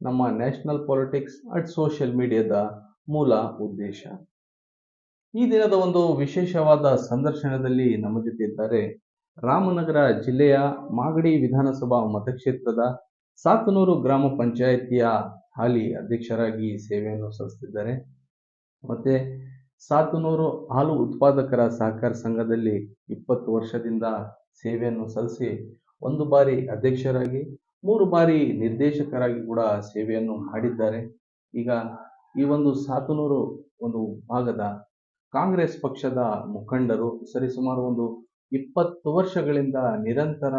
ನಮ್ಮ national politics at social ಮೀಡಿಯಾದ ಮೂಲ ಉದ್ದೇಶ. ಈ ದಿನದ ಒಂದು ವಿಶೇಷವಾದ ಸಂದರ್ಶನದಲ್ಲಿ ನಮ್ಮ ಜೊತೆ ಇದ್ದಾರೆ ರಾಮನಗರ ಜಿಲ್ಲೆಯ ಮಾಗಡಿ ವಿಧಾನಸಭಾ ಮತಕ್ಷೇತ್ರದ ಸಾತನೂರು ಗ್ರಾಮ ಪಂಚಾಯಿತಿಯ ಹಾಲಿ ಅಧ್ಯಕ್ಷರಾಗಿ ಸೇವೆಯನ್ನು ಸಲ್ಲಿಸುತ್ತಿದ್ದಾರೆ. ಮತ್ತೆ ಸಾತನೂರು ಹಾಲು ಉತ್ಪಾದಕರ ಸಹಕಾರ ಸಂಘದಲ್ಲಿ ಇಪ್ಪತ್ತು ವರ್ಷದಿಂದ ಸೇವೆಯನ್ನು ಸಲ್ಲಿಸಿ ಒಂದು ಬಾರಿ ಅಧ್ಯಕ್ಷರಾಗಿ ಮೂರು ಬಾರಿ ನಿರ್ದೇಶಕರಾಗಿ ಕೂಡ ಸೇವೆಯನ್ನು ಮಾಡಿದ್ದಾರೆ. ಈಗ ಈ ಒಂದು ಸಾತನೂರು ಒಂದು ಭಾಗದ ಕಾಂಗ್ರೆಸ್ ಪಕ್ಷದ ಮುಖಂಡರು ಸರಿಸುಮಾರು ಒಂದು ಇಪ್ಪತ್ತು ವರ್ಷಗಳಿಂದ ನಿರಂತರ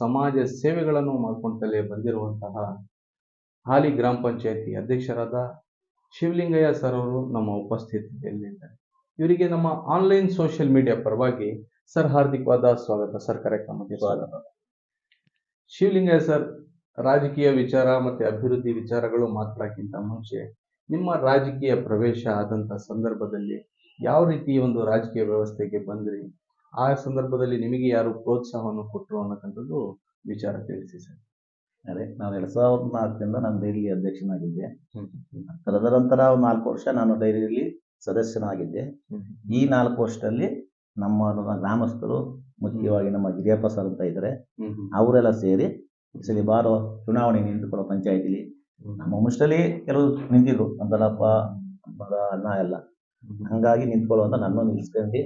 ಸಮಾಜ ಸೇವೆಗಳನ್ನು ಮಾಡ್ಕೊಳ್ತಲೇ ಬಂದಿರುವಂತಹ ಹಾಲಿ ಗ್ರಾಮ ಪಂಚಾಯತಿ ಅಧ್ಯಕ್ಷರಾದ ಶಿವಲಿಂಗಯ್ಯ ಸರ್ ಅವರು ನಮ್ಮ ಉಪಸ್ಥಿತಿಯಲ್ಲಿದ್ದಾರೆ. ಇವರಿಗೆ ನಮ್ಮ ಆನ್ಲೈನ್ ಸೋಷಿಯಲ್ ಮೀಡಿಯಾ ಪರವಾಗಿ ಸರ್ ಹಾರ್ದಿಕವಾದ ಸ್ವಾಗತ. ಸರ್ ಕಾರ್ಯಕ್ರಮಕ್ಕೆ ಸ್ವಾಗತ. ಶಿವಲಿಂಗಯ್ಯ ಸರ್ ರಾಜಕೀಯ ವಿಚಾರ ಮತ್ತೆ ಅಭಿವೃದ್ಧಿ ವಿಚಾರಗಳು ಮಾತಾಡಕ್ಕಿಂತ ಮುಂಚೆ ನಿಮ್ಮ ರಾಜಕೀಯ ಪ್ರವೇಶ ಆದಂತ ಸಂದರ್ಭದಲ್ಲಿ ಯಾವ ರೀತಿ ಒಂದು ರಾಜಕೀಯ ವ್ಯವಸ್ಥೆಗೆ ಬಂದ್ರಿ? ಆ ಸಂದರ್ಭದಲ್ಲಿ ನಿಮಗೆ ಯಾರು ಪ್ರೋತ್ಸಾಹವನ್ನು ಕೊಟ್ಟರು ಅನ್ನತಕ್ಕಂಥದ್ದು ವಿಚಾರ ತಿಳಿಸಿ ಸರ್. ಅದೇ ನಾನು ಎರಡ್ ಸಾವಿರದ ನಾಲ್ಕರಿಂದ ನಾನು ಡೈರಿ ಅಧ್ಯಕ್ಷನಾಗಿದ್ದೆ. ತದನಂತರ ಒಂದು ನಾಲ್ಕು ವರ್ಷ ನಾನು ಡೈರಿಯಲ್ಲಿ ಸದಸ್ಯನಾಗಿದ್ದೆ. ಈ ನಾಲ್ಕು ವರ್ಷದಲ್ಲಿ ನಮ್ಮ ನಮ್ಮ ಗ್ರಾಮಸ್ಥರು ಮುಖ್ಯವಾಗಿ ನಮ್ಮ ಗಿರಿಯಪ್ಪ ಸರ್ ಅಂತ ಇದ್ದಾರೆ. ಅವರೆಲ್ಲ ಸೇರಿ ಈ ಸಲ ಬಾರೋ ಚುನಾವಣೆ ನಿಂತುಕೊಳ್ಳೋ ಪಂಚಾಯತಿಲಿ ನಮ್ಮ ಮುಷ್ಟಲ್ಲಿ ಕೆಲವು ನಿಂತಿದ್ರು. ಅಂದಲಪ್ಪ ಮಗ ಅಣ್ಣ ಎಲ್ಲ. ಹಂಗಾಗಿ ನಿಂತ್ಕೊಳ್ಳುವಂತ ನನ್ನ ನಿಲ್ಸ್ಕೊಂಡು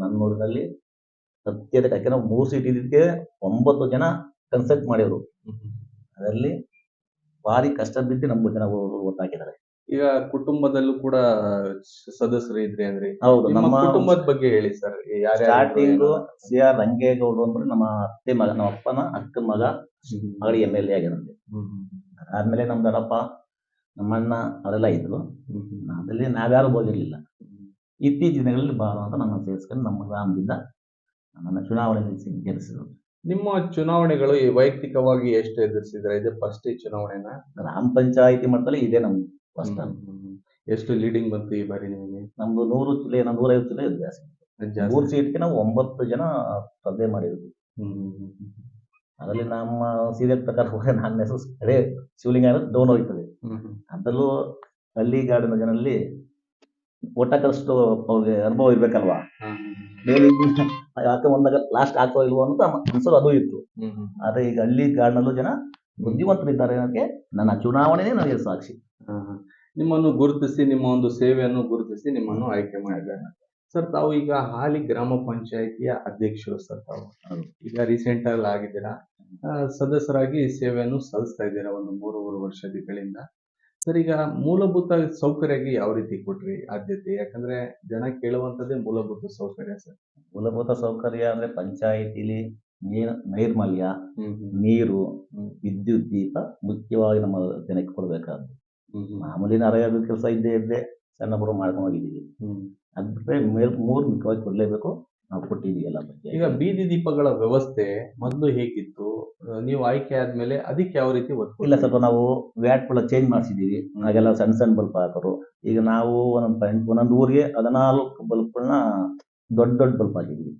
ನನ್ನ ಊರಿನಲ್ಲಿ ಸತ್ಯದ ಯಾಕೆಂದ್ರೆ ಮೂರು ಸೀಟ್ ಇದ್ದಕ್ಕೆ ಒಂಬತ್ತು ಜನ ಕನ್ಸಲ್ಟ್ ಮಾಡಿದ್ರು. ಅದರಲ್ಲಿ ಭಾರಿ ಕಷ್ಟ ಬಿದ್ದು ನಮ್ಮ ಜನ ಓಟ್ ಹಾಕಿದ್ದಾರೆ. ಈಗ ಕುಟುಂಬದಲ್ಲೂ ಕೂಡ ಸದಸ್ಯರು ಇದ್ರಿ ಅಂದ್ರೆ ಹೌದು ನಮ್ಮ ಕುಟುಂಬದ ಬಗ್ಗೆ ಹೇಳಿ ಸರ್ ಸ್ಟಾರ್ಟಿಂಗ್ ಸಿ ಆರ್ ರಂಗೇಗೌಡರು ಅಂದ್ರೆ ನಮ್ಮ ಅತ್ತೆ ಮಗ ನಮ್ಮ ಅಪ್ಪನ ಅಕ್ಕ ಮಗ ಮಗಳಿಗೆ ಎಂ ಎಲ್ ಎ ಆಗಿರಂತೆ ಆದ್ಮೇಲೆ ನಮ್ಮ ದೊಡ್ಡಪ್ಪ ನಮ್ಮ ಅಣ್ಣ ಅವರೆಲ್ಲ ಇದ್ರು. ಅದರಲ್ಲಿ ನಾವ್ಯಾರು ಹೋಗಿರ್ಲಿಲ್ಲ. ಇತ್ತೀಚಿನ ದಿನಗಳಲ್ಲಿ ಬಾರೋ ಅಂತ ನನ್ನ ಸೇರಿಸ್ಕೊಂಡು ನಮ್ಮ ಗ್ರಾಮದಿಂದ ನನ್ನ ಚುನಾವಣೆಯಲ್ಲಿ ಗೆಲ್ಲಿಸಿದ್ರು ನಿಮ್ಮ ಚುನಾವಣೆಗಳು ಈ ವೈಯಕ್ತಿಕವಾಗಿ ಎಷ್ಟು ಎದುರಿಸಿದ್ರೆ? ಇದೆ ಫಸ್ಟ್ ಚುನಾವಣೆನ? ಗ್ರಾಮ ಪಂಚಾಯತಿ ಮಟ್ಟದಲ್ಲಿ ಇದೆ ನಮ್ದು. ಫಸ್ಟ್ ಎಷ್ಟು ಲೀಡಿಂಗ್ ಬಂತು ಈ ಬಾರಿ ನಿಮಗೆ? ನಮ್ದು ನೂರು ಚಿಲೆ ನೂರೈವತ್ತು ಚಿಲೆ ಜಾಸ್ತಿ. ಮೂರು ಸೀಟ್ಗೆ ನಾವು ಒಂಬತ್ತು ಜನ ಸ್ಪರ್ಧೆ ಮಾಡಿದ್ವಿ. ಅದರಲ್ಲಿ ನಮ್ಮ ಸೀರಿಯಲ್ ಪ್ರಕಾರ ಹೋಗಿ ನನ್ನ ಹೆಸರು ಅದೇ ಶಿವಲಿಂಗ ಡೌನ್ ಹೋಗ್ತದೆ ಅದ್ರಲ್ಲೂ ಹಳ್ಳಿ ಗಾಡಿನ ಜನರಲ್ಲಿ ಕಷ್ಟು ಅವ್ರಿಗೆ ಅನುಭವ ಇರ್ಬೇಕಲ್ವಾ? ಯಾಕೆ ಒಂದಾಗ ಲಾಸ್ಟ್ ಆಗ್ತಾ ಇಲ್ವೋ ಅಂತ ಅನ್ಸೋದು ಅದು ಇತ್ತು. ಆದ್ರೆ ಈಗ ಹಳ್ಳಿ ಗಾಡಿನಲ್ಲೂ ಜನ ಬುದ್ಧಿವಂತರಿದ್ದಾರೆ ಅನ್ನೋಕ್ಕೆ ನನ್ನ ಚುನಾವಣೆನೇ ನನಗೆ ಸಾಕ್ಷಿ. ನಿಮ್ಮನ್ನು ಗುರುತಿಸಿ ನಿಮ್ಮ ಒಂದು ಸೇವೆಯನ್ನು ಗುರುತಿಸಿ ನಿಮ್ಮನ್ನು ಆಯ್ಕೆ ಮಾಡಿದ್ದಾರೆ. ಸರ್ ತಾವು ಈಗ ಹಾಲಿ ಗ್ರಾಮ ಪಂಚಾಯಿತಿಯ ಅಧ್ಯಕ್ಷರು ಸರ್ ತಾವು. ಈಗ ರೀಸೆಂಟ್ ಅಲ್ಲಿ ಆಗಿದ್ದೀರಾ? ಸದಸ್ಯರಾಗಿ ಸೇವೆಯನ್ನು ಸಲ್ಲಿಸ್ತಾ ಇದ್ದೀರಾ ಒಂದು ಮೂರುವರೆ ವರ್ಷಗಳಿಂದ ಸರ್ ಈಗ ಮೂಲಭೂತ ಸೌಕರ್ಯಕ್ಕೆ ಯಾವ ರೀತಿ ಕೊಟ್ರಿ ಆದ್ಯತೆ? ಯಾಕಂದ್ರೆ ಜನ ಕೇಳುವಂತದ್ದೇ ಮೂಲಭೂತ ಸೌಕರ್ಯ ಸರ್. ಮೂಲಭೂತ ಸೌಕರ್ಯ ಅಂದ್ರೆ ಪಂಚಾಯಿತಿಲಿ ನೀರ್ ನೈರ್ಮಲ್ಯ ನೀರು ವಿದ್ಯುತ್ ದೀಪ ಮುಖ್ಯವಾಗಿ ನಮ್ಮ ಜನಕ್ಕೆ ಕೊಡಬೇಕಾದ್ದು. ಮಾಮೂಲಿ ನರೇಗದ ಕೆಲಸ ಇದ್ದೇ ಇದ್ದೆ ಸಣ್ಣ ಪುರ ಮಾಡ್ಕೊಂಡು ಹೋಗಿದ್ದೀವಿ. ಅದ್ ಬಿಟ್ರೆ ಮೇಲ್ ಮೂರು ಮುಖ್ಯವಾಗಿ ಕೊಡ್ಲೇಬೇಕು ನಾವು ಕೊಟ್ಟಿದ್ದೀವಿ ಎಲ್ಲ ಬಗ್ಗೆ. ಈಗ ಬೀದಿ ದೀಪಗಳ ವ್ಯವಸ್ಥೆ ಮೊದಲು ಹೇಗಿತ್ತು? ನೀವು ಆಯ್ಕೆ ಆದ್ಮೇಲೆ ಅದಕ್ಕೆ ಯಾವ ರೀತಿ ಒತ್ತು ಇಲ್ಲ ಸ್ವಲ್ಪ ನಾವು ವ್ಯಾಟ್ ಕೂಡ ಚೇಂಜ್ ಮಾಡಿಸಿದ್ದೀವಿ. ಹಾಗೆಲ್ಲ ಸಣ್ಣ ಸಣ್ಣ ಬಲ್ಪ್ ಹಾಕೋರು. ಈಗ ನಾವು ಒಂದೊಂದು ಪಾಯಿಂಟ್ ಒಂದೊಂದು ಊರಿಗೆ ಹದಿನಾಲ್ಕು ಬಲ್ಪ್ಗಳನ್ನ ದೊಡ್ಡ ದೊಡ್ಡ ಬಲ್ಪ್ ಹಾಕಿದ್ವಿ.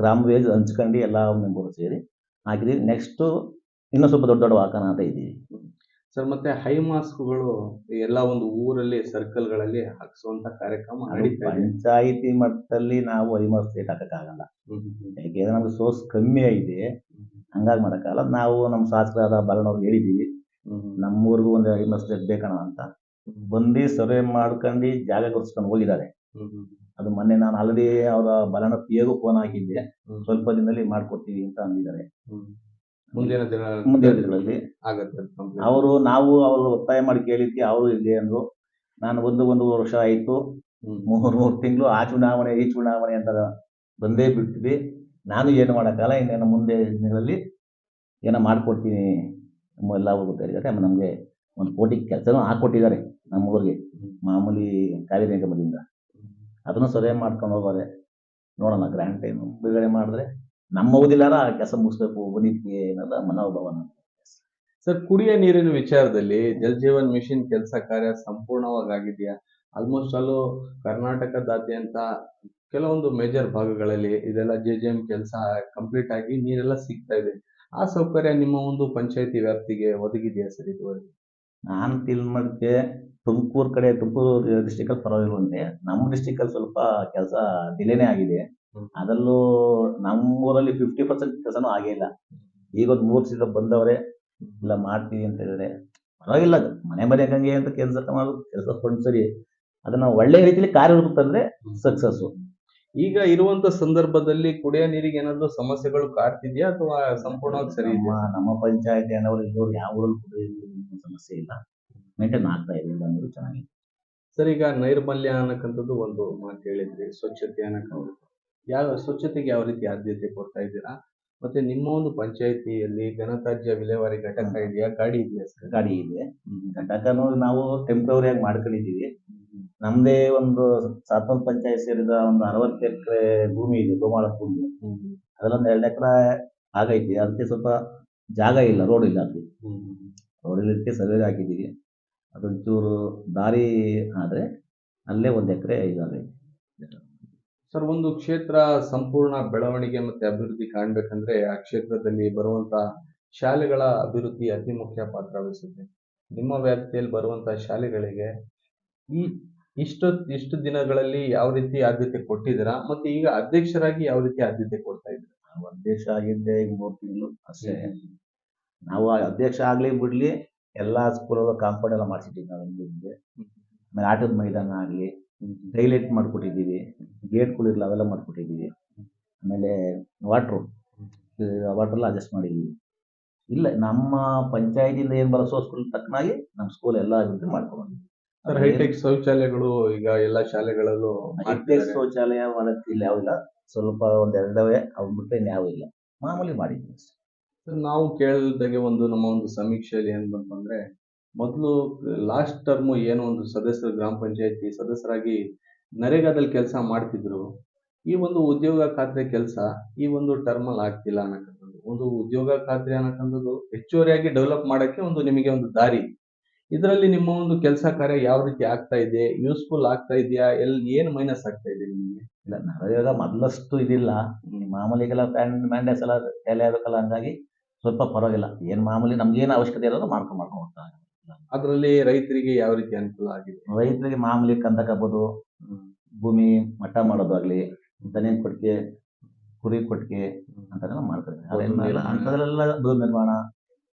ಗ್ರಾಮ ವೇಜ್ ಹಂಚ್ಕೊಂಡು ಎಲ್ಲ ಮೆಂಬರು ಸೇರಿ ಹಾಕಿದ್ವಿ ನೆಕ್ಸ್ಟ್ ಇನ್ನೂ ಸ್ವಲ್ಪ ದೊಡ್ಡ ದೊಡ್ಡ ವಾಹನ ಅಂತ ಇದ್ದೀವಿ ಸರ್ ಮತ್ತೆ ಹೈ ಮಾಸ್ಕ್ಗಳು ಎಲ್ಲ ಒಂದು ಊರಲ್ಲಿ ಸರ್ಕಲ್ಗಳಲ್ಲಿ ಹಾಕಿಸುವಂತ ಕಾರ್ಯಕ್ರಮ ನಡೀತಾ ಇದೆ. ಪಂಚಾಯಿತಿ ಮಟ್ಟದಲ್ಲಿ ನಾವು ಐಮರ್ ಮಾಸ್ಕ್ ಹಾಕಕ್ಕಾಗಲ್ಲ. ಹ್ಮ್ ಹ್ಮ್. ಯಾಕೆಂದ್ರೆ ನಮ್ಗೆ ಸೋರ್ಸ್ ಕಮ್ಮಿ ಆಗಿದೆ. ಹಂಗಾಗಿ ಮಾಡೋಕ್ಕಾಗಲ್ಲ. ನಾವು ನಮ್ಮ ಶಾಸಕರಾದ ಬಲನವ್ರಿಗೆ ಹೇಳಿದ್ದೀವಿ. ನಮ್ಮೂರಿಗೂ ಒಂದು ಐಮರ್ ಸ್ಟೇಟ್ ಬೇಕಣ ಅಂತ. ಬಂದು ಸರ್ವೆ ಮಾಡ್ಕೊಂಡು ಜಾಗ ಕೊಡಿಸ್ಕೊಂಡು ಹೋಗಿದ್ದಾರೆ. ಅದು ಮೊನ್ನೆ ನಾನು ಆಲ್ರೆಡಿ ಅವರ ಬಲನ ಪಿಯಗೂ ಫೋನ್ ಹಾಕಿದ್ದೆ. ಸ್ವಲ್ಪ ದಿನದಲ್ಲಿ ಮಾಡ್ಕೊಡ್ತೀವಿ ಅಂತ ಅಂದಿದ್ದಾರೆ. ಮುಂದಿನ ದಿನ ಮುಂದಿನ ದಿನಗಳಲ್ಲಿ. ಆಗತ್ತೆ. ಅವರು ನಾವು ಅವರು ಒತ್ತಾಯ ಮಾಡಿ ಕೇಳಿದ್ವಿ ಅವರು ಇದೆ ಅಂದ್ರು. ನಾನು ಒಂದು ಒಂದು ವರ್ಷ ಆಯ್ತು. ಹ್ಮ್. ಮೂರು ಮೂರು ತಿಂಗಳು ಆ ಚುನಾವಣೆ ಈ ಚುನಾವಣೆ ಅಂತ ಬಂದೇ ಬಿಡ್ತೀವಿ ನಾನು ಏನು ಮಾಡೋಕ್ಕಲ್ಲ ಇನ್ನೇನು ಮುಂದೆ ದಿನಗಳಲ್ಲಿ ಏನೋ ಮಾಡ್ಕೊಡ್ತೀನಿ. ನಮ್ಮ ಎಲ್ಲ ಹೋಗುತ್ತೆ ಆಮೇಲೆ ನಮಗೆ ಒಂದು ಕೋಟಿ ಕೆಲಸನೂ ಹಾಕ್ಕೊಟ್ಟಿದ್ದಾರೆ ನಮ್ಮ ಊರಿಗೆ ಮಾಮೂಲಿ ಕಾವೇರಿ ನಿಗಮದಿಂದ ಅದನ್ನು ಸರಿಯಾಗಿ ಮಾಡ್ಕೊಂಡು ಹೋಗೋದೆ. ನೋಡೋಣ ಗ್ರ್ಯಾಂಡ್ ಟೈಮ್ ಬಿಡುಗಡೆ ಮಾಡಿದ್ರೆ ನಮ್ಮ ಓದಿಲ್ಲಾರ ಆ ಕೆಲಸ ಮುಗಿಸ್ಬೇಕು ಬಂದಿದ್ವಿ ಏನದ ಮನೋಭಾವನ. ಸರ್ ಕುಡಿಯ ನೀರಿನ ವಿಚಾರದಲ್ಲಿ ಜಲ್ ಜೀವನ್ ಮಿಷನ್ ಕೆಲಸ ಕಾರ್ಯ ಸಂಪೂರ್ಣವಾಗಿ ಆಗಿದೆಯಾ ಆಲ್ಮೋಸ್ಟ್ ಅಲ್ಲೂ ಕರ್ನಾಟಕದಾದ್ಯಂತ ಕೆಲವೊಂದು ಮೇಜರ್ ಭಾಗಗಳಲ್ಲಿ ಇದೆಲ್ಲ ಜೆ ಜೆ ಎಂ ಕೆಲಸ ಕಂಪ್ಲೀಟ್ ಆಗಿ ನೀರೆಲ್ಲ ಸಿಗ್ತಾ ಇದೆ. ಆ ಸೌಕರ್ಯ ನಿಮ್ಮ ಒಂದು ಪಂಚಾಯತಿ ವ್ಯಾಪ್ತಿಗೆ ಒದಗಿದೆಯಾ ಸರ್ ಇದುವರೆಗೆ? ನಾನು ತಿಳ್ಮಡ್ಕೆ ತುಮಕೂರು ಕಡೆ ತುಮಕೂರು ಡಿಸ್ಟಿಕಲ್ಲಿ ಪರವಾಗಿರುವಂತೆ ನಮ್ಮ ಡಿಸ್ಟಿಕಲ್ಲಿ ಸ್ವಲ್ಪ ಕೆಲಸ ಡಿಲೇನೇ ಆಗಿದೆ. ಅದರಲ್ಲೂ ನಮ್ಮೂರಲ್ಲಿ ಫಿಫ್ಟಿ ಪರ್ಸೆಂಟ್ ಕೆಲಸನೂ ಆಗೇ ಇಲ್ಲ. ಈಗ ಒಂದು ಮೂರು ಸೀಟ ಬಂದವರೇ ಇಲ್ಲ ಮಾಡ್ತೀವಿ ಅಂತ ಹೇಳಿದ್ರೆ ಪರವಾಗಿಲ್ಲ ಅದು ಮನೆ ಹಂಗೆ ಅಂತ ಕೆಲಸ ಮಾಡೋದು ಕೆಲಸ ಕೊಂಡು ಸರಿ. ಅದನ್ನ ಒಳ್ಳೆ ರೀತಿಯಲ್ಲಿ ಕಾರ್ಯರೂಪ ತಂದ್ರೆ ಸಕ್ಸಸ್ಸು ಈಗ ಇರುವಂತ ಸಂದರ್ಭದಲ್ಲಿ ಕುಡಿಯೋ ನೀರಿಗೆ ಏನಾದ್ರು ಸಮಸ್ಯೆಗಳು ಕಾಡ್ತಿದ್ಯಾ ಅಥವಾ ಸಂಪೂರ್ಣವಾಗಿ ಸರಿ ನಮ್ಮ ನಮ್ಮ ಪಂಚಾಯತಿ ಅನ್ನೋರು ಇದ್ದವ್ರು ಯಾವ ಊರಲ್ಲಿ ಕುಡಿಯೋ ಸಮಸ್ಯೆ ಇಲ್ಲ. ಮೇಂಟೈನ್ ಆಗ್ತಾ ಇದೆ ಇಲ್ಲ ಅಂದ್ರೂ ಚೆನ್ನಾಗಿದೆ. ಸರ್ ಈಗ ನೈರ್ಮಲ್ಯ ಅನ್ನಕ್ಕಂಥದ್ದು ಒಂದು ಮಾತು ಹೇಳಿದ್ರಿ ಸ್ವಚ್ಛತೆ ಅನ್ನಕ್ಕಂಥದ್ದು. ಯಾವ ಸ್ವಚ್ಛತೆಗೆ ಯಾವ ರೀತಿ ಆದ್ಯತೆ ಕೊಡ್ತಾ ಇದ್ದೀರಾ? ಮತ್ತೆ ನಿಮ್ಮ ಒಂದು ಪಂಚಾಯತಿಯಲ್ಲಿ ಘನತ್ಯಾಜ್ಯ ವಿಲೇವಾರಿ ಘಟಕ ಇದೆಯಾ? ಗಾಡಿ ಇದೆಯಾ ಸರ್? ಗಾಡಿ ಇದೆ. ಘಟಕನೂ ನಾವು ಟೆಂಪ್ರವರಿಯಾಗಿ ಮಾಡ್ಕೊಂಡಿದ್ದೀವಿ. ನಮ್ದೇ ಒಂದು ಸಾತ್ನೂರು ಪಂಚಾಯತ್ ಸೇರಿದ ಒಂದು ಅರವತ್ತು ಎಕರೆ ಭೂಮಿ ಇದೆ ಗೋಮಾಳ ಭೂಮಿ. ಅದರಲ್ಲೊಂದು ಎರಡು ಎಕರೆ ಆಗೈತಿ. ಅದಕ್ಕೆ ಸ್ವಲ್ಪ ಜಾಗ ಇಲ್ಲ ರೋಡ್ ಇಲ್ಲ ಅಲ್ಲಿ. ರೋಡ್ ಇಲ್ಲಕ್ಕೆ ಸರ್ವೆ ಹಾಕಿದ್ದೀವಿ. ಅದೊಂಚೂರು ದಾರಿ ಆದರೆ ಅಲ್ಲೇ ಒಂದು ಎಕರೆ ಇದಾಗೈತಿ. ಸರ್, ಒಂದು ಕ್ಷೇತ್ರ ಸಂಪೂರ್ಣ ಬೆಳವಣಿಗೆ ಮತ್ತೆ ಅಭಿವೃದ್ಧಿ ಕಾಣ್ಬೇಕಂದ್ರೆ ಆ ಕ್ಷೇತ್ರದಲ್ಲಿ ಬರುವಂತಹ ಶಾಲೆಗಳ ಅಭಿವೃದ್ಧಿ ಅತಿ ಮುಖ್ಯ ಪಾತ್ರ ವಹಿಸುತ್ತೆ. ನಿಮ್ಮ ವ್ಯಾಪ್ತಿಯಲ್ಲಿ ಬರುವಂತಹ ಶಾಲೆಗಳಿಗೆ ಈ ಇಷ್ಟು ಇಷ್ಟು ದಿನಗಳಲ್ಲಿ ಯಾವ ರೀತಿ ಆದ್ಯತೆ ಕೊಟ್ಟಿದ್ದೀರಾ? ಮತ್ತೆ ಈಗ ಅಧ್ಯಕ್ಷರಾಗಿ ಯಾವ ರೀತಿ ಆದ್ಯತೆ ಕೊಡ್ತಾ ಇದ್ದೀರಾ? ನಾವು ಅಧ್ಯಕ್ಷ ಆಗಿದ್ದೆ ಈಗ ಮೂರು ತಿಂಗಳು ಅಷ್ಟೇ. ನಾವು ಅಧ್ಯಕ್ಷ ಆಗ್ಲಿ ಬಿಡ್ಲಿ, ಎಲ್ಲ ಸ್ಕೂಲಲ್ಲೂ ಕಾಂಪೌಂಡ್ ಎಲ್ಲ ಮಾಡಿಸಿದ್ದೀವಿ ನಾವು ಹಿಂದೆ ಆಟದ ಮೈದಾನ ಆಗಲಿ ಟೈಲೆಟ್ ಮಾಡಿಕೊಟ್ಟಿದ್ದೀವಿ ಗೇಟ್ಗಳಿರಲ್ಲ ಅವೆಲ್ಲ ಮಾಡಿಕೊಟ್ಟಿದ್ದೀವಿ. ಆಮೇಲೆ ವಾಟ್ರು ವಾಟ್ರೆಲ್ಲ ಅಡ್ಜಸ್ಟ್ ಮಾಡಿದ್ದೀವಿ. ಇಲ್ಲ ನಮ್ಮ ಪಂಚಾಯತಿಯಿಂದ ಏನು ಬರೋ ಸ್ಕೂಲ್ ತಕ್ಕನಾಗಿ ನಮ್ಮ ಸ್ಕೂಲ್ ಎಲ್ಲ ಅಭಿವೃದ್ಧಿ ಮಾಡ್ಕೊಂಡು ಸರ್ ಹೈಟೆಕ್ ಶೌಚಾಲಯಗಳು ಈಗ ಎಲ್ಲ ಶಾಲೆಗಳಲ್ಲೂ ಹೈಟೆಕ್ ಶೌಚಾಲಯ ಮಾಡೋಕ್ಕೆ ಇಲ್ಲಿ ಯಾವಿಲ್ಲ ಸ್ವಲ್ಪ ಒಂದು ಎರಡವೇ ಅವು ಬಿಟ್ಟರೆ ಇನ್ಯಾವ ಇಲ್ಲ. ಮಾಮೂಲಿ ಮಾಡಿದ್ದೀವಿ ಸರ್, ನಾವು ಕೇಳಿದಾಗೆ ಒಂದು ನಮ್ಮ ಒಂದು ಸಮೀಕ್ಷೆಯಲ್ಲಿ ಏನು ಬಂತಂದ್ರೆ ಮೊದಲು ಲಾಸ್ಟ್ ಟರ್ಮ್ ಏನೋ ಒಂದು ಸದಸ್ಯರು ಗ್ರಾಮ ಪಂಚಾಯತಿ ಸದಸ್ಯರಾಗಿ ನರೇಗಾದಲ್ಲಿ ಕೆಲಸ ಮಾಡ್ತಿದ್ರು. ಈ ಒಂದು ಉದ್ಯೋಗ ಖಾತ್ರಿ ಕೆಲಸ ಈ ಒಂದು ಟರ್ಮ್ ಅಲ್ಲಿ ಆಗ್ತಿಲ್ಲ ಅನ್ನಕ್ಕಂಥದ್ದು ಒಂದು ಉದ್ಯೋಗ ಖಾತ್ರಿ ಅನ್ನಕ್ಕಂಥದ್ದು ಹೆಚ್ಚುವರಿಯಾಗಿ ಡೆವಲಪ್ ಮಾಡಕ್ಕೆ ಒಂದು ನಿಮಗೆ ಒಂದು ದಾರಿ. ಇದರಲ್ಲಿ ನಿಮ್ಮ ಒಂದು ಕೆಲಸ ಕಾರ್ಯ ಯಾವ ರೀತಿ ಆಗ್ತಾ ಇದೆ ಯೂಸ್ಫುಲ್ ಆಗ್ತಾ ಇದೆಯಾ ಎಲ್ಲಿ ಏನ್ ಮೈನಸ್ ಆಗ್ತಾ ಇದೆ ನಿಮಗೆ? ಇಲ್ಲ ನರೇಗ ಮೊದಲಷ್ಟು ಇದಿಲ್ಲ. ಮಾಮೂಲಿಗೆಲ್ಲ ಪ್ಯಾನ್ ಮ್ಯಾಂಡೇಸ್ ಎಲ್ಲ ತಲೆ ಆಗಬೇಕಲ್ಲ ಹಂಗಾಗಿ ಸ್ವಲ್ಪ ಪರವಾಗಿಲ್ಲ. ಏನ್ ಮಾಮೂಲಿ ನಮ್ಗೇನು ಅವಶ್ಯಕತೆ ಇರೋದು ಮಾಡ್ಕೊಂಡು ಮಾಡ್ಕೊಂಡು ಹೋಗ್ತಾ ಇದ್ದೀವಿ. ಅದರಲ್ಲಿ ರೈತರಿಗೆ ಯಾವ ರೀತಿ ಅನುಕೂಲ ಆಗಿದೆ? ರೈತರಿಗೆ ಮಾಮೂಲಿ ಕಂದ ಕಬೋದು ಭೂಮಿ ಮಟ್ಟ ಮಾಡೋದಾಗ್ಲಿ ದನ ಕೊಟ್ಟಿಗೆ ಕುರಿ ಕೊಟ್ಟಿಗೆ ಅಂತೆಲ್ಲ ಮಾಡ್ತಾರೆ. ಅವೆಲ್ಲ ಅಂಥದ್ರೆಲ್ಲ ಬೃಹತ್ ನಿರ್ಮಾಣ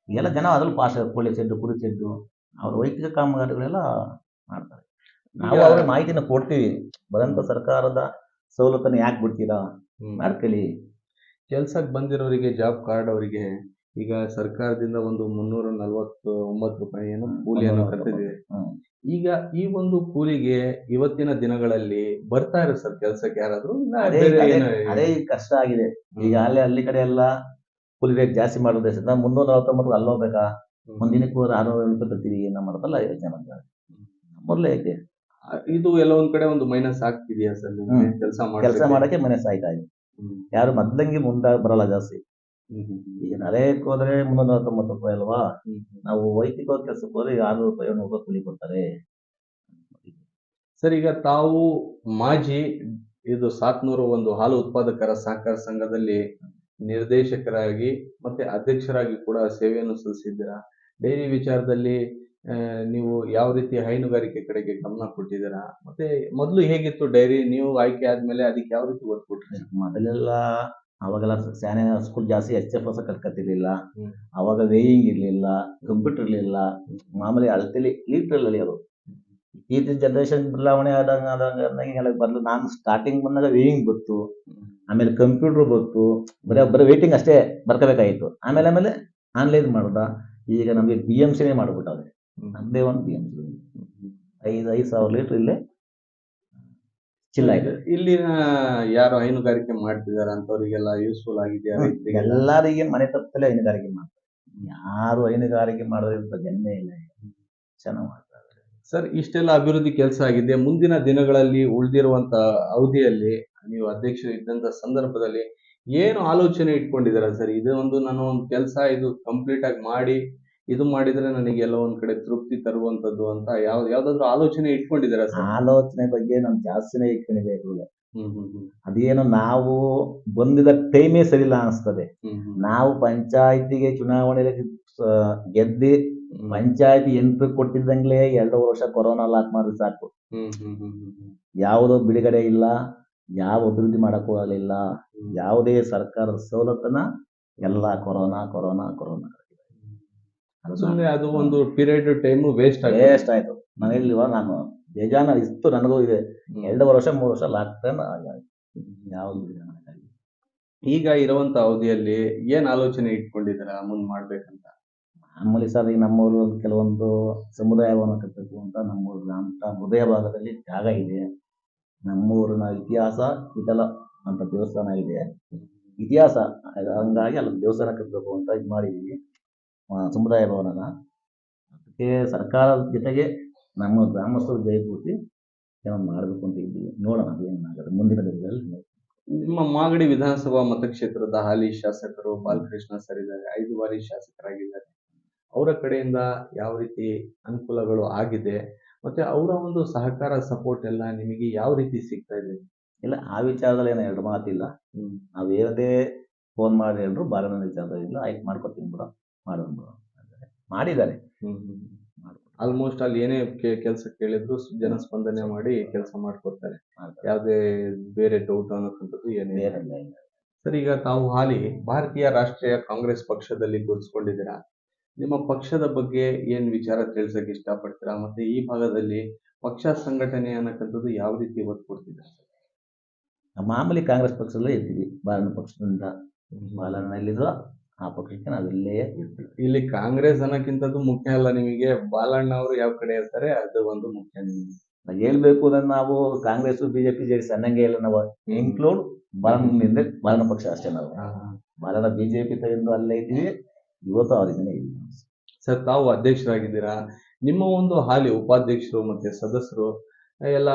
ಎಲ್ಲ ಜನ ಅದ್ರಲ್ಲಿ ಪಾಸ್ ಕೋಳಿ ಸೆಡ್ಡು ಕುರಿ ಸೆಡ್ಡು ಅವ್ರ ವೈಯಕ್ತಿಕ ಕಾಮಗಾರಿಗಳೆಲ್ಲ ಮಾಡ್ತಾರೆ. ನಾವು ಅವ್ರ ಅವ್ರಿಗೆ ಮಾಹಿತಿನ ಕೊಡ್ತೀವಿ. ಬರಂತ ಸರ್ಕಾರದ ಸವಲತ್ತನ್ನು ಯಾಕೆ ಬಿಡ್ತೀರಾ? ಮಾಡ್ಕೊಳ್ಳಿ. ಕೆಲ್ಸಕ್ಕೆ ಬಂದಿರೋರಿಗೆ ಜಾಬ್ ಕಾರ್ಡ್ ಅವರಿಗೆ ಈಗ ಸರ್ಕಾರದಿಂದ ಒಂದು ಮುನ್ನೂರ ನಲವತ್ತು ಒಂಬತ್ತು ರೂಪಾಯಿ ಏನು ಕೂಲಿಯನ್ನು ಕಟ್ಟಿದೆ ಹ್ಮ್. ಈಗ ಈ ಒಂದು ಕೂಲಿಗೆ ಇವತ್ತಿನ ದಿನಗಳಲ್ಲಿ ಬರ್ತಾ ಇರೋ ಸರ್ ಕೆಲಸಕ್ಕೆ ಯಾರಾದ್ರೂ ಇಲ್ಲ ಅದೇ ಬೇರೆ ಅದೇ- ಏನು- ಅದೇ ಈಗ ಕಷ್ಟ ಆಗಿದೆ. ಈಗ ಅಲ್ಲಿ ಅಲ್ಲಿ ಕಡೆ ಎಲ್ಲ ಕೂಲಿ ರೇಟ್ ಜಾಸ್ತಿ ಮಾಡೋದೇ ನಾವು ಮುನ್ನೂರ ನಲವತ್ತೊಂಬತ್ತು ಅಲ್ಲಿ ಹೋಗ್ಬೇಕಾ? ಮುಂದಿನ ಹೋದ್ರೆ ಆರ್ನೂರ ರೂಪಾಯಿ ತರ್ತೀವಿ ನಮ್ಮ ಮಾಡೋದಲ್ಲ ಯೋಚನೆ ಮಾಡ್ತಾರೆ ಮೊದಲೇ ಐತೆ. ಇದು ಎಲ್ಲ ಒಂದ್ ಕಡೆ ಒಂದು ಮೈನಸ್ ಆಗ್ತಿದೆಯಾ ಸರ್ ಹ್ಮ್. ಕೆಲಸ ಕೆಲಸ ಮಾಡಕ್ಕೆ ಮನೆ ಸಾಯ್ತಾ ಇದೆ. ಯಾರು ಮೊದ್ಲಂಗೆ ಮುಂದೆ ಬರಲ್ಲ ಜಾಸ್ತಿ. ಈಗ ನರೇಕ್ ಹೋದ್ರೆ ಮುನ್ನೂರ ತೊಂಬತ್ತು ರೂಪಾಯಿ ಅಲ್ವಾ? ನಾವು ವೈಯಕ್ತಿಕ ಕೆಲಸಕ್ಕೆ ಹೋದ್ರೆ ಈಗ ಆರ್ನೂರು ರೂಪಾಯಿ ಏಳ್ನೂರು ರೂಪಾಯಿ ಕೂಲಿ ಕೊಡ್ತಾರೆ. ಸರ್ ಈಗ ತಾವು ಮಾಜಿ ಇದು ಸಾತ್ನೂರು ಒಂದು ಹಾಲು ಉತ್ಪಾದಕರ ಸಹಕಾರ ಸಂಘದಲ್ಲಿ ನಿರ್ದೇಶಕರಾಗಿ ಮತ್ತೆ ಅಧ್ಯಕ್ಷರಾಗಿ ಕೂಡ ಸೇವೆಯನ್ನು ಸಲ್ಲಿಸಿದ್ದೀರಾ? ಡೈರಿ ವಿಚಾರದಲ್ಲಿ ನೀವು ಯಾವ ರೀತಿ ಹೈನುಗಾರಿಕೆ ಕಡೆಗೆ ಗಮನ ಕೊಟ್ಟಿದ್ದೀರಾ? ಮತ್ತೆ ಮೊದಲು ಹೇಗಿತ್ತು ಡೈರಿ? ನೀವು ಆಯ್ಕೆ ಆದ್ಮೇಲೆ ಅದಕ್ಕೆ ಯಾವ ರೀತಿ ಒತ್ತು ಕೊಟ್ಟಿದ್ದೀರಾ? ಮೊದಲೆಲ್ಲ ಅವಾಗೆಲ್ಲ ಸ್ಯಾನೆ ಸ್ಕೂಲ್ ಜಾಸ್ತಿ ಎಚ್ ಎಫ್ ಹೊಸ ಕಲ್ಕತ್ತಿರ್ಲಿಲ್ಲ. ಅವಾಗ ವೇಯಿಂಗ್ ಇರ್ಲಿಲ್ಲ ಕಂಪ್ಯೂಟರ್ ಇರ್ಲಿಲ್ಲ ಮಾಮೂಲಿ ಅಳತೆಲಿ ಲೀಟರ್ ಅಲ್ಲಿ ಅದು. ಈ ಜನರೇಷನ್ ಬದಲಾವಣೆ ಆದಂಗ ಆದಂಗ ಹಿಂಗೆಲ್ಲ ಬದಲು ನಾನು ಸ್ಟಾರ್ಟಿಂಗ್ ಬಂದಾಗ ವೇಯಿಂಗ್ ಬಂತು ಆಮೇಲೆ ಕಂಪ್ಯೂಟರ್ ಬಂತು ಬರೀ ಬರೀ ವೇಟಿಂಗ್ ಅಷ್ಟೇ ಬರ್ಕೋಬೇಕಾಗಿತ್ತು. ಆಮೇಲೆ ಆಮೇಲೆ ಆನ್ಲೈನ್ ಮಾಡ್ದ. ಈಗ ನಮಗೆ ಬಿ ಎಂ ಸಿನೇ ಮಾಡ್ಬಿಟ್ಟವ್ರೆ. ನಮ್ಮದೇ ಒಂದು ಬಿ ಎಂ ಸಿ ಐದು ಐದು ಸಾವಿರ ಲೀಟ್ರ್ ಇಲ್ಲೇ ಚಿಲ್ಲ ಇಲ್ಲಿನ ಯಾರು ಹೈನುಗಾರಿಕೆ ಮಾಡ್ತಿದಾರ ಅಂತವರಿಗೆಲ್ಲ ಯೂಸ್ಫುಲ್ ಆಗಿದೆಯಾ ರೈತರಿಗೆಲ್ಲ? ಎಲ್ಲರಿಗೆ ಮನೆ ತಪ್ಪಲೆ ಹೈನುಗಾರಿಕೆ ಮಾಡ್ತಾರೆ. ಯಾರು ಹೈನುಗಾರಿಕೆ ಮಾಡೋದ್ರಿಂದ ಜನ್ಮೇ ಇಲ್ಲ ಚೆನ್ನಾಗಿ ಮಾಡ್ತಾರೆ. ಸರ್ ಇಷ್ಟೆಲ್ಲ ಅಭಿವೃದ್ಧಿ ಕೆಲಸ ಆಗಿದೆ. ಮುಂದಿನ ದಿನಗಳಲ್ಲಿ ಉಳಿದಿರುವಂತ ಅವಧಿಯಲ್ಲಿ ನೀವು ಅಧ್ಯಕ್ಷರು ಇದ್ದಂತ ಸಂದರ್ಭದಲ್ಲಿ ಏನು ಆಲೋಚನೆ ಇಟ್ಕೊಂಡಿದ್ದೀರಾ ಸರ್? ಇದು ಒಂದು ನಾನು ಒಂದು ಕೆಲಸ ಇದು ಕಂಪ್ಲೀಟ್ ಆಗಿ ಮಾಡಿ ಇದು ಮಾಡಿದ್ರೆ ನನಗೆ ಎಲ್ಲ ಒಂದ್ ಕಡೆ ತೃಪ್ತಿ ತರುವಂತದ್ದು ಅಂತ ಯಾವ ಯಾವ್ದಾದ್ರು ಆಲೋಚನೆ ಇಟ್ಕೊಂಡಿದ್ದೀರಾ ಸರ್? ಆಲೋಚನೆ ಬಗ್ಗೆ ನಾನು ಜಾಸ್ತಿನೇ ಇಟ್ಕೊಂಡಿದೆ ಹ್ಮ್ ಅದೇನು ನಾವು ಬಂದಿದ ಟೈಮೇ ಸರಿಯಿಲ್ಲ ಅನಿಸ್ತದೆ. ನಾವು ಪಂಚಾಯತಿಗೆ ಚುನಾವಣೆಯಲ್ಲಿ ಗೆದ್ದಿ ಪಂಚಾಯತಿ ಎಂಟ್ರಿ ಕೊಟ್ಟಿದ್ದಂಗ್ಲೇ ಎರಡು ವರ್ಷ ಕೊರೋನಾ ಲಾಕ್ ಮಾಡಿ ಸಾಕು. ಯಾವುದೋ ಬಿಡುಗಡೆ ಇಲ್ಲ ಯಾವ ಅಭಿವೃದ್ಧಿ ಮಾಡಕ್ಕೂ ಹೋಗಲಿಲ್ಲ. ಯಾವುದೇ ಸರ್ಕಾರದ ಸವಲತ್ತನ್ನ ಎಲ್ಲ ಕೊರೋನಾ ಕೊರೋನಾ ಕೊರೋನಾ. ಸುಮ್ನೆ ಅದು ಒಂದು ಪೀರಿಯಡ್ ಟೈಮ್ ವೇಸ್ಟ್ ಆಯ್ತು ವೇಸ್ಟ್ ಆಯ್ತು. ನಾನು ಹೇಳಿಲ್ವಾ ನಾನು ಬೇಜಾನ ಇತ್ತು ನನಗೂ ಇದೆ. ಎರಡು ವರ್ಷ ಮೂರು ವರ್ಷ ಲಾಕ್ ಟೈಮ್ ಯಾವ್ದು. ಈಗ ಇರುವಂತ ಅವಧಿಯಲ್ಲಿ ಏನ್ ಆಲೋಚನೆ ಇಟ್ಕೊಂಡಿದ್ದೀರಾ ಮುಂದ್ ಮಾಡ್ಬೇಕಂತ? ಮಾಮೂಲಿ ಸರ್ ಈಗ ನಮ್ಮೂರು ಒಂದು ಕೆಲವೊಂದು ಸಮುದಾಯವನ್ನು ಕಟ್ಟಬೇಕು ಅಂತ ನಮ್ಮೂರು ಗ್ರಾಮ ಹೃದಯ ಭಾಗದಲ್ಲಿ ಜಾಗ ಇದೆ. ನಮ್ಮೂರಿನ ಇತಿಹಾಸ ಇದಲ್ಲ ಅಂತ ದೇವಸ್ಥಾನ ಇದೆ. ಇತಿಹಾಸ ಹಂಗಾಗಿ ಅಲ್ಲಿ ದೇವಸ್ಥಾನ ಕಟ್ಟಬೇಕು ಅಂತ ಇದು ಮಾಡಿದ್ದೀವಿ ಆ, ಸಮುದಾಯ ಭವನನ ಅದಕ್ಕೆ ಸರ್ಕಾರದ ಜೊತೆಗೆ ನಮ್ಮ ಗ್ರಾಮಸ್ಥರು ಜೈಪೂರ್ತಿ ಏನೋ ಮಾಡಬೇಕು ಅಂತ ಇದ್ದೀವಿ. ನೋಡೋಣ ಅದೇನಾಗುತ್ತೆ ಮುಂದಿನ ದಿನಗಳಲ್ಲಿ ನಿಮ್ಮ ಮಾಗಡಿ ವಿಧಾನಸಭಾ ಮತಕ್ಷೇತ್ರದ ಹಾಲಿ ಶಾಸಕರು ಬಾಲಕೃಷ್ಣ ಸರ್ ಇದ್ದಾರೆ. ಐದು ಬಾರಿ ಶಾಸಕರಾಗಿದ್ದಾರೆ. ಅವರ ಕಡೆಯಿಂದ ಯಾವ ರೀತಿ ಅನುಕೂಲಗಳು ಆಗಿದೆ? ಮತ್ತೆ ಅವರ ಒಂದು ಸಹಕಾರ ಸಪೋರ್ಟ್ ಎಲ್ಲ ನಿಮಗೆ ಯಾವ ರೀತಿ ಸಿಗ್ತಾ ಇದೆ? ಇಲ್ಲ ಆ ವಿಚಾರದಲ್ಲಿ ಏನೋ ಎರಡು ಮಾತಿಲ್ಲ. ನಾವು ಏನದೇ ಫೋನ್ ಮಾಡಿ ಹೇಳಿದ್ರು ಬಾಲನ ವಿಚಾರದಲ್ಲಿ ಆಯ್ಕೆ ಮಾಡ್ಕೊತೀನಿ ಬಿಡ. ಅಂತಾರೆ. ಮಾಡಿದ್ದಾರೆ. ಆಲ್ಮೋಸ್ಟ್ ಅಲ್ಲಿ ಏನೇ ಕೆಲಸ ಕೇಳಿದ್ರು ಜನ ಸ್ಪಂದನೆ ಮಾಡಿ ಕೆಲಸ ಮಾಡಿಕೊಡ್ತಾರೆ. ಯಾವುದೇ ಬೇರೆ ಡೌಟ್ ಅನ್ನೋಕ್ಕಂಥದ್ದು ಏನೇ ಸರ್ ಈಗ ತಾವು ಹಾಲಿ ಭಾರತೀಯ ರಾಷ್ಟ್ರೀಯ ಕಾಂಗ್ರೆಸ್ ಪಕ್ಷದಲ್ಲಿ ಗುರುತಿಸ್ಕೊಂಡಿದ್ದೀರಾ? ನಿಮ್ಮ ಪಕ್ಷದ ಬಗ್ಗೆ ಏನ್ ವಿಚಾರ ತಿಳಿಸಕ್ ಇಷ್ಟಪಡ್ತೀರಾ? ಮತ್ತೆ ಈ ಭಾಗದಲ್ಲಿ ಪಕ್ಷ ಸಂಘಟನೆ ಅನ್ನಕ್ಕಂಥದ್ದು ಯಾವ ರೀತಿ ಒತ್ತು ಕೊಡ್ತಿದ್ದಾರೆ ಮಾಮೂಲಿ ಕಾಂಗ್ರೆಸ್ ಪಕ್ಷದಲ್ಲೇ ಇದ್ದೀವಿ. ಬಾಲನ ಪಕ್ಷದಿಂದ ಬಾಲನಲ್ಲಿರುವ ಆ ಪಕ್ಷಕ್ಕೆ ನಾವೆಲ್ಲೇ ಇರ್ತೀವಿ. ಇಲ್ಲಿ ಕಾಂಗ್ರೆಸ್ ಅನ್ನೋಕ್ಕಿಂತದ್ದು ಮುಖ್ಯ ಅಲ್ಲ ನಿಮಗೆ. ಬಾಲಣ್ಣ ಅವರು ಯಾವ ಕಡೆ ಇರ್ತಾರೆ ಅದು ಒಂದು ಮುಖ್ಯ ನಿಮಗೆ. ಏನ್ ಬೇಕು ಅಂದ್ರೆ ನಾವು ಕಾಂಗ್ರೆಸ್ ಬಿಜೆಪಿ ಜೆ ಅನ್ನಂಗೆ ಇಲ್ಲ ನಾವು ಇನ್ಕ್ಲೂಡ್ ಬಾಲನಿಂದ ಬಾಲನ ಪಕ್ಷ ಅಷ್ಟೇ ನಾವು. ಬಾಲನ ಬಿಜೆಪಿ ತಗೊಂಡು ಅಲ್ಲೇ ಇದ್ದೀವಿ. ಇವತ್ತು ಅವರಿಂದನೇ ಇಲ್ಲ ಸರ್ ತಾವು ಅಧ್ಯಕ್ಷರಾಗಿದ್ದೀರಾ? ನಿಮ್ಮ ಒಂದು ಹಾಲಿ ಉಪಾಧ್ಯಕ್ಷರು ಮತ್ತೆ ಸದಸ್ಯರು ಎಲ್ಲ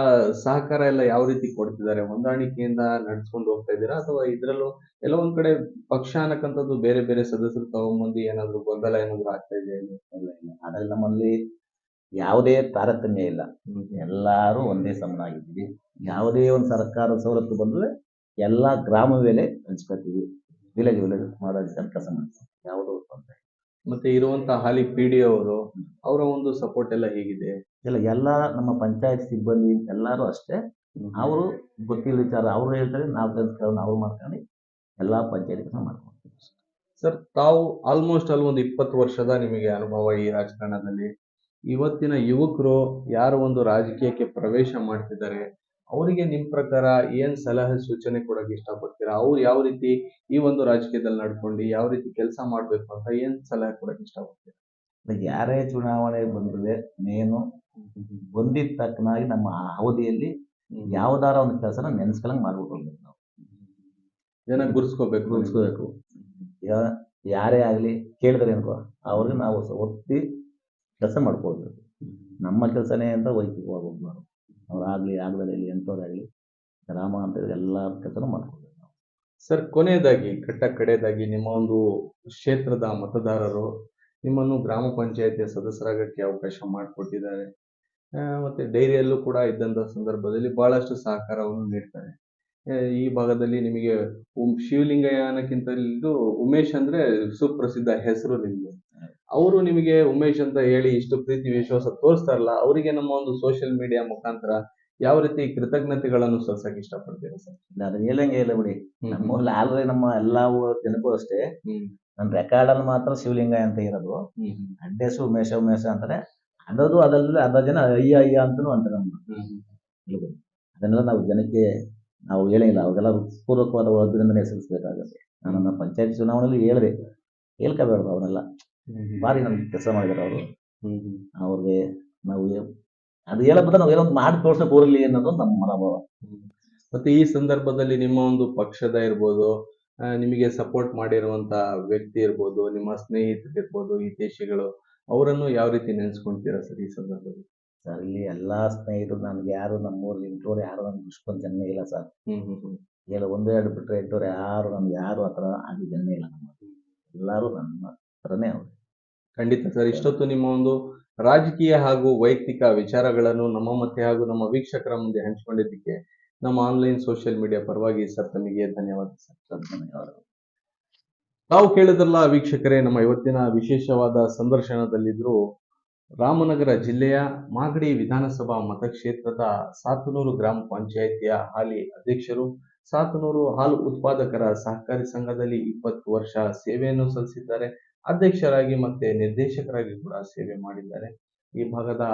ಸಹಕಾರ ಎಲ್ಲ ಯಾವ ರೀತಿ ಕೊಡ್ತಿದ್ದಾರೆ? ಹೊಂದಾಣಿಕೆಯಿಂದ ನಡ್ಸ್ಕೊಂಡು ಹೋಗ್ತಾ ಇದ್ದೀರಾ? ಅಥವಾ ಇದ್ರಲ್ಲೂ ಎಲ್ಲ ಒಂದ್ ಕಡೆ ಪಕ್ಷ ಅನ್ನಕ್ಕಂಥದ್ದು ಬೇರೆ ಬೇರೆ ಸದಸ್ಯರು ತಗೊಂಬಂದು ಏನಾದ್ರು ಗೊಂದಲ ಏನಾದ್ರು ಆಗ್ತಾ ಇದೆ ಇಲ್ಲ? ನಮ್ಮಲ್ಲಿ ಯಾವುದೇ ತಾರತಮ್ಯ ಇಲ್ಲ. ಎಲ್ಲರೂ ಒಂದೇ ಸಮನಾಗಿದ್ದೀವಿ. ಯಾವುದೇ ಒಂದು ಸರ್ಕಾರ ಸವಲತ್ತು ಬಂದ್ರೆ ಎಲ್ಲ ಗ್ರಾಮ ಮೇಲೆ ಹಂಚ್ಕೊತೀವಿ. ವಿಲೇಜ್ ವಿಲೇಜ್ ಮಾಡೋ ಕೆಲಸ ಮಾಡ್ತೀವಿ ಯಾವುದೋ ತೊಂದರೆ ಮತ್ತೆ ಇರುವಂತ ಹಾಲಿ ಪಿ ಡಿ ಅವರು ಅವರ ಒಂದು ಸಪೋರ್ಟ್ ಎಲ್ಲ ಹೇಗಿದೆ? ಇಲ್ಲ ಎಲ್ಲ ನಮ್ಮ ಪಂಚಾಯತ್ ಸಿಬ್ಬಂದಿ ಎಲ್ಲರೂ ಅಷ್ಟೇ. ಅವರು ಗೊತ್ತಿಲ್ಲ ವಿಚಾರ ಅವ್ರು ಹೇಳ್ತಾರೆ ನಾವು ಕೆಲಸ ನಾವು ಮಾಡ್ಕೊಂಡು ಎಲ್ಲ ಪಂಚಾಯತ್ ಕೆಲಸ ಮಾಡ್ಕೊಂತೀವಿ ಸರ್ ತಾವು ಆಲ್ಮೋಸ್ಟ್ ಅಲ್ಲಿ ಒಂದು ಇಪ್ಪತ್ತು ವರ್ಷದ ನಿಮಗೆ ಅನುಭವ ಈ ರಾಜಕಾರಣದಲ್ಲಿ. ಇವತ್ತಿನ ಯುವಕರು ಯಾರು ಒಂದು ರಾಜಕೀಯಕ್ಕೆ ಪ್ರವೇಶ ಮಾಡ್ತಿದ್ದಾರೆ ಅವರಿಗೆ ನಿಮ್ ಪ್ರಕಾರ ಏನ್ ಸಲಹೆ ಸೂಚನೆ ಕೊಡೋಕೆ ಇಷ್ಟಪಡ್ತೀರಾ? ಅವ್ರು ಯಾವ ರೀತಿ ಈ ಒಂದು ರಾಜಕೀಯದಲ್ಲಿ ನಡ್ಕೊಂಡು ಯಾವ ರೀತಿ ಕೆಲಸ ಮಾಡ್ಬೇಕು ಅಂತ ಏನ್ ಸಲಹೆ ಕೊಡೋಕೆ ಇಷ್ಟಪಡ್ತೀರಾ? ಯಾರೇ ಚುನಾವಣೆ ಬಂದ್ರೆ ಮೇನು ಬಂದಿದ್ದ ತಕ್ಕನಾಗಿ ನಮ್ಮ ಅವಧಿಯಲ್ಲಿ ಯಾವ್ದಾರ ಒಂದು ಕೆಲಸನ ನೆನೆಸ್ಕೊಳಂಗೆ ಮಾಡ್ಬಿಟ್ಟು ನಾವು. ಜನ ಗುರುಸ್ಕೋಬೇಕು. ಗುರುಸ್ಕೋಬೇಕು. ಯಾರೇ ಆಗಲಿ ಕೇಳಿದ್ರೆ ಅನ್ಕೋ ಅವ್ರಿಗೆ ನಾವು ಒತ್ತಿ ಕೆಲಸ ಮಾಡ್ಕೊಳ್ಬೇಕು. ನಮ್ಮ ಕೆಲಸನೇ ಅಂತ ವೈಯಕ್ತಿಕವಾಗಿ ಹೋಗ್ಬಾರ್ದು. ಅವ್ರಾಗಲಿ ಇಲ್ಲಿ ಎಂಥವ್ರಾಗಲಿ, ರಾಮ ಅಂತ ಎಲ್ಲ ಕೆಲಸನೂ ಮಾಡ್ಕೊಬೇಕು ನಾವು. ಸರ್, ಕೊನೆಯದಾಗಿ, ಕಟ್ಟ ಕಡೆಯದಾಗಿ ನಿಮ್ಮ ಒಂದು ಕ್ಷೇತ್ರದ ಮತದಾರರು ನಿಮ್ಮನ್ನು ಗ್ರಾಮ ಪಂಚಾಯತಿಯ ಸದಸ್ಯರಾಗಕ್ಕೆ ಅವಕಾಶ ಮಾಡಿಕೊಟ್ಟಿದ್ದಾರೆ. ಮತ್ತೆ ಡೈರಿಯಲ್ಲೂ ಕೂಡ ಇದ್ದಂಥ ಸಂದರ್ಭದಲ್ಲಿ ಬಹಳಷ್ಟು ಸಹಕಾರವನ್ನು ನೀಡ್ತಾರೆ. ಈ ಭಾಗದಲ್ಲಿ ನಿಮಗೆ ಶಿವಲಿಂಗಯ್ಯನಕ್ಕಿಂತ ಇದು ಉಮೇಶ್ ಅಂದ್ರೆ ಸುಪ್ರಸಿದ್ಧ ಹೆಸರು ನಿಮ್ಗೆ ಅವರು ನಿಮಗೆ ಉಮೇಶ್ ಅಂತ ಹೇಳಿ ಇಷ್ಟು ಪ್ರೀತಿ ವಿಶ್ವಾಸ ತೋರಿಸ್ತಾರಲ್ಲ ಅವರಿಗೆ ನಮ್ಮ ಒಂದು ಸೋಷಿಯಲ್ ಮೀಡಿಯಾ ಮುಖಾಂತರ ಯಾವ ರೀತಿ ಕೃತಜ್ಞತೆಗಳನ್ನು ಸಲ್ಸಕ್ ಇಷ್ಟಪಡ್ತೀರಾ ಸರ್? ಇಲ್ಲ ಅದನ್ನ ಹೇಳಂಗೆ ಇಲ್ಲ ಬಿಡಿ. ನಮ್ಮಲ್ಲಿ ಆಲ್ರೆಡಿ ನಮ್ಮ ಎಲ್ಲಾ ಜನಕ್ಕೂ ಅಷ್ಟೇ. ನನ್ನ ರೆಕಾರ್ಡ್ ಅಲ್ಲಿ ಮಾತ್ರ ಶಿವಲಿಂಗ ಅಂತ ಇರೋದು. ಅಡ್ಡೆಸು ಉಮೇಶ ಉಮೇಶ ಅಂತಾರೆ. ಅನ್ನೋದು ಅದಲ್ಲ ಅದ ಜನ ಅಯ್ಯ ಅಯ್ಯ ಅಂತಾನು ಅಂತಾರೆ ನಮ್ಮ ಅದನ್ನೆಲ್ಲ ನಾವು ಜನಕ್ಕೆ ನಾವು ಹೇಳಿಲ್ಲ ಅವಾಗೆಲ್ಲ ಪೂರ್ವಕವಾದ ಅಭಿನಂದನೆ ಹೆಸರಿಸಬೇಕಾಗುತ್ತೆ ನಾನು ನನ್ನ ಪಂಚಾಯತ್ ಚುನಾವಣೆಯಲ್ಲಿ ಹೇಳಿದೆ. ಹೇಳ್ಕೋಬೇಡ ಅವರೆಲ್ಲ ಭಾರಿ ನಮ್ಗೆ ಕೆಲಸ ಮಾಡಿದ್ದಾರೆ ಅವರು. ಅವ್ರಿಗೆ ನಾವು ಅದು ಹೇಳೋದ್ರೆ ನಾವು ಏನೋ ಮಾಡಿ ತೋರ್ಸಕ್ ಹೋಗ್ಲಿ ಅನ್ನೋದು ನಮ್ಮ ಮನೋಭಾವ. ಮತ್ತೆ ಈ ಸಂದರ್ಭದಲ್ಲಿ ನಿಮ್ಮ ಒಂದು ಪಕ್ಷದ ಇರ್ಬೋದು ನಿಮಗೆ ಸಪೋರ್ಟ್ ಮಾಡಿರುವಂತ ವ್ಯಕ್ತಿ ಇರ್ಬೋದು ನಿಮ್ಮ ಸ್ನೇಹಿತರು ಇರ್ಬೋದು ದೇಶಗಳು ಅವರನ್ನು ಯಾವ ರೀತಿ ನೆನೆಸ್ಕೊಂತೀರಾ ಸರ್ ಈ ಸಂದರ್ಭದಲ್ಲಿ? ಸರ್ ಇಲ್ಲಿ ಎಲ್ಲಾ ಸ್ನೇಹಿತರು ನನ್ಗೆ ಯಾರು ನಮ್ಮೂರಲ್ಲಿ ಇಂಟೋರು ಯಾರು ನನ್ಗೆ ಇಷ್ಟೊಂದು ಜನ ಇಲ್ಲ ಸರ್. ಹ್ಮ್ ಹ್ಮ್ ಹ್ಮ್. ಹೇಳ ಒಂದು ಎರಡು ಬಿಟ್ಟರೆ ಎಂಟೋರು ಯಾರು ನಮ್ಗೆ ಯಾರು ಆ ಥರ ಆಗಿ ಜನ ಇಲ್ಲ ನಮ್ಮ ಎಲ್ಲರೂ ನನ್ನ ಹತ್ರನೇ ಅವರು. ಖಂಡಿತ ಸರ್. ಇಷ್ಟೊತ್ತು ನಿಮ್ಮ ಒಂದು ರಾಜಕೀಯ ಹಾಗೂ ವೈಯಕ್ತಿಕ ವಿಚಾರಗಳನ್ನು ನಮ್ಮ ಮತ್ತೆ ಹಾಗೂ ನಮ್ಮ ವೀಕ್ಷಕರ ಮುಂದೆ ಹಂಚಿಕೊಂಡಿದ್ದಕ್ಕೆ ನಮ್ಮ ಆನ್ಲೈನ್ ಸೋಷಿಯಲ್ ಮೀಡಿಯಾ ಪರವಾಗಿ ಸರ್ ತಮಗೆ ಧನ್ಯವಾದ ಸರ್. ತಾವು ಕೇಳಿದ್ರಲ್ಲ ವೀಕ್ಷಕರೇ ನಮ್ಮ ಇವತ್ತಿನ ವಿಶೇಷವಾದ ಸಂದರ್ಶನದಲ್ಲಿದ್ರು ರಾಮನಗರ ಜಿಲ್ಲೆಯ ಮಾಗಡಿ ವಿಧಾನಸಭಾ ಮತಕ್ಷೇತ್ರದ ಸಾತನೂರು ಗ್ರಾಮ ಪಂಚಾಯಿತಿಯ ಹಾಲಿ ಅಧ್ಯಕ್ಷರು ಸಾತನೂರು ಹಾಲು ಉತ್ಪಾದಕರ ಸಹಕಾರಿ ಸಂಘದಲ್ಲಿ ಇಪ್ಪತ್ತು ವರ್ಷ ಸೇವೆಯನ್ನು ಸಲ್ಲಿಸಿದ್ದಾರೆ. ಅಧ್ಯಕ್ಷರಾಗಿ ಮತ್ತೆ ನಿರ್ದೇಶಕರಾಗಿ ಕೂಡ ಸೇವೆ ಮಾಡಿದ್ದಾರೆ. ಈ ಭಾಗದ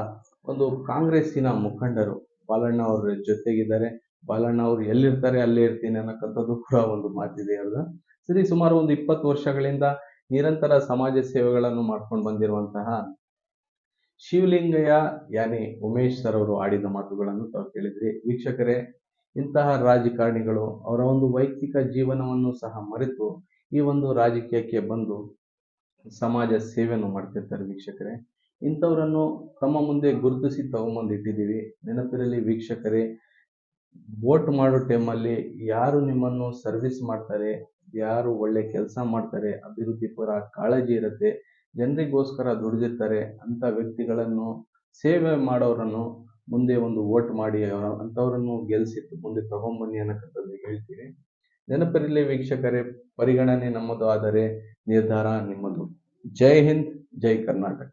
ಒಂದು ಕಾಂಗ್ರೆಸ್ಸಿನ ಮುಖಂಡರು ಬಾಲಣ್ಣ ಅವರ ಜೊತೆಗಿದ್ದಾರೆ. ಬಾಲಣ್ಣ ಅವರು ಎಲ್ಲಿರ್ತಾರೆ ಅಲ್ಲೇ ಇರ್ತೀನಿ ಅನ್ನಕ್ಕಂಥದ್ದು ಕೂಡ ಒಂದು ಮಾತಿದೆ ಅವ್ರದ್ದು ಸರಿ, ಸುಮಾರು ಒಂದು ಇಪ್ಪತ್ತು ವರ್ಷಗಳಿಂದ ನಿರಂತರ ಸಮಾಜ ಸೇವೆಗಳನ್ನು ಮಾಡ್ಕೊಂಡು ಬಂದಿರುವಂತಹ ಶಿವಲಿಂಗಯ್ಯ, ಯಾನಿ ಉಮೇಶ್ ಸರ್ ಅವರು ಆಡಿದ ಮಾತುಗಳನ್ನು ತಾವು ಕೇಳಿದ್ರಿ. ವೀಕ್ಷಕರೇ, ಇಂತಹ ರಾಜಕಾರಣಿಗಳು ಅವರ ಒಂದು ವೈಯಕ್ತಿಕ ಜೀವನವನ್ನು ಸಹ ಮರೆತು ಈ ಒಂದು ರಾಜಕೀಯಕ್ಕೆ ಬಂದು ಸಮಾಜ ಸೇವೆಯನ್ನು ಮಾಡ್ತಿರ್ತಾರೆ ವೀಕ್ಷಕರೇ. ಇಂಥವರನ್ನು ತಮ್ಮ ಮುಂದೆ ಗುರುತಿಸಿ ತಗೊಂಬಂದು ಇಟ್ಟಿದ್ದೀವಿ. ನೆನಪಿರಲಿ ವೀಕ್ಷಕರೇ, ವೋಟ್ ಮಾಡೋ ಟೈಮಲ್ಲಿ ಯಾರು ನಿಮ್ಮನ್ನು ಸರ್ವಿಸ್ ಮಾಡ್ತಾರೆ, ಯಾರು ಒಳ್ಳೆ ಕೆಲಸ ಮಾಡ್ತಾರೆ, ಅಭಿವೃದ್ಧಿ ಪರ ಕಾಳಜಿ ಇರುತ್ತೆ, ಜನರಿಗೋಸ್ಕರ ದುಡಿದಿರ್ತಾರೆ ಅಂತ ವ್ಯಕ್ತಿಗಳನ್ನು ಸೇವೆ ಮಾಡೋರನ್ನು ಮುಂದೆ ಒಂದು ವೋಟ್ ಮಾಡಿ ಅಂಥವ್ರನ್ನು ಗೆಲ್ಲಿಸಿ ಮುಂದೆ ತಗೊಂಬನ್ನಿ ಅನ್ನಕ್ಕಂಥದ್ದು ಹೇಳ್ತೀವಿ. ನೆನಪಿರಲಿ ವೀಕ್ಷಕರೇ, ಪರಿಗಣನೆ ನಮ್ಮದು ಆದರೆ ನಿರ್ಧಾರ ನಿಮ್ಮದು ಜೈ ಹಿಂದ್ ಜೈ ಕರ್ನಾಟಕ